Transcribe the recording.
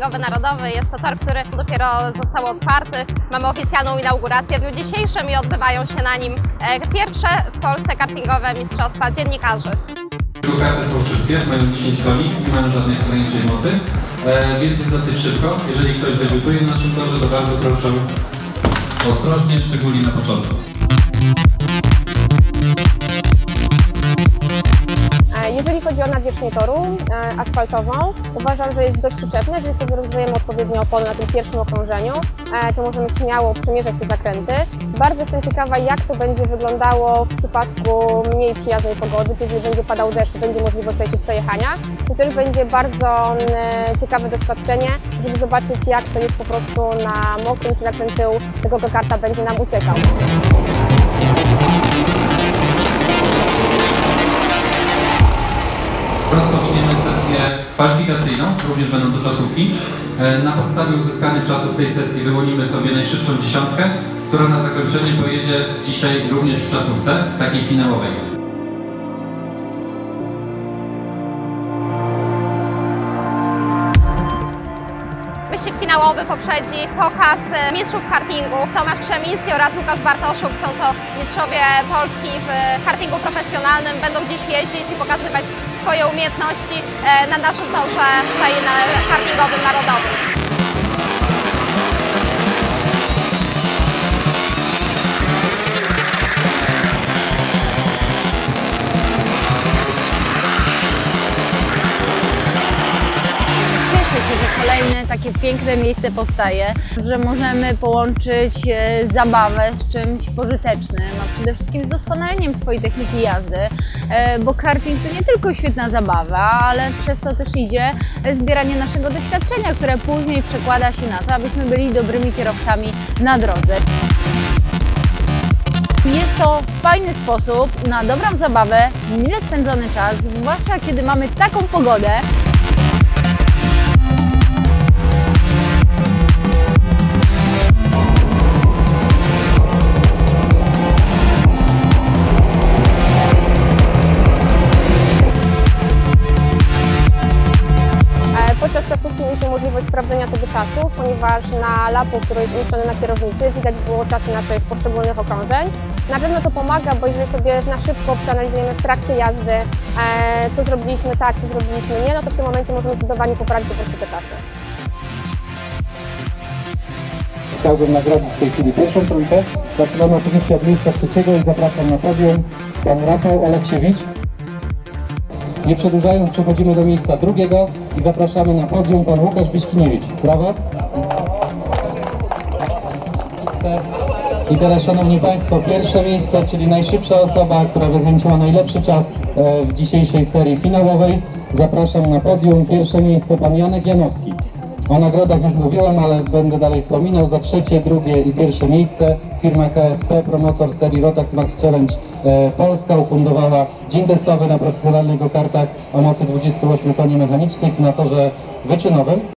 kartingowy narodowy. Jest to tor, który dopiero został otwarty. Mamy oficjalną inaugurację w dniu dzisiejszym i odbywają się na nim e, pierwsze w Polsce kartingowe mistrzostwa dziennikarzy. Karty są szybkie, mają 10 koni, nie mają żadnych ograniczeń mocy, e, więc jest dosyć szybko. Jeżeli ktoś debiutuje na naszym torze, to bardzo proszę ostrożnie, szczególnie na początku. O nawierzchnię toru e, asfaltową, uważam, że jest dość przyczepne, jeżeli sobie zorganizujemy odpowiednie opony na tym pierwszym okrążeniu, e, to możemy śmiało przemierzać te zakręty. Bardzo jestem ciekawa, jak to będzie wyglądało w przypadku mniej przyjaznej pogody, jeżeli będzie padał deszcz, to będzie możliwość przejechania. I też będzie bardzo e, ciekawe doświadczenie, żeby zobaczyć, jak to jest po prostu na mokrym, czy jak ten tył tego kokarta będzie nam uciekał. Rozpoczniemy sesję kwalifikacyjną, również będą to czasówki. E, Na podstawie uzyskanych czasów tej sesji wyłonimy sobie najszybszą dziesiątkę, która na zakończenie pojedzie dzisiaj również w czasówce, takiej finałowej. Finałowy poprzedzi pokaz e, mistrzów kartingu. Tomasz Krzemiński oraz Łukasz Bartoszuk są to mistrzowie Polski w kartingu profesjonalnym. Będą dziś jeździć i pokazywać swoje umiejętności e, na naszym torze tutaj na kartingowym narodowym. Kolejne takie piękne miejsce powstaje, że możemy połączyć e, zabawę z czymś pożytecznym, a przede wszystkim z doskonaleniem swojej techniki jazdy, e, bo karting to nie tylko świetna zabawa, ale przez to też idzie zbieranie naszego doświadczenia, które później przekłada się na to, abyśmy byli dobrymi kierowcami na drodze. Jest to fajny sposób na dobrą zabawę, mile spędzony czas, zwłaszcza kiedy mamy taką pogodę, czasów, ponieważ na lapu, który jest umieszczony na kierownicy, widać było czasy naszych poszczególnych okrążeń. Na pewno to pomaga, bo jeżeli sobie na szybko przeanalizujemy w trakcie jazdy, e, co zrobiliśmy tak, co zrobiliśmy nie, no to w tym momencie możemy zdecydowanie poprawić po prostu te czasy. Chciałbym nagrodzić w tej chwili pierwszą trójkę. Zaczynamy oczywiście od miejsca trzeciego i zapraszam na podium pan Rafał Aleksiewicz. Nie przedłużając, przechodzimy do miejsca drugiego i zapraszamy na podium pan Łukasz Biśkiniewicz. Brawo. I teraz, Szanowni Państwo, pierwsze miejsce, czyli najszybsza osoba, która wykręciła najlepszy czas e, w dzisiejszej serii finałowej. Zapraszam na podium. Pierwsze miejsce pan Janek Janowski. O nagrodach już mówiłem, ale będę dalej wspominał. Za trzecie, drugie i pierwsze miejsce firma KSP, promotor serii Rotax Max Challenge e, Polska ufundowała dzień testowy na profesjonalnych go-kartach o mocy 28 koni mechanicznych na torze wyczynowym.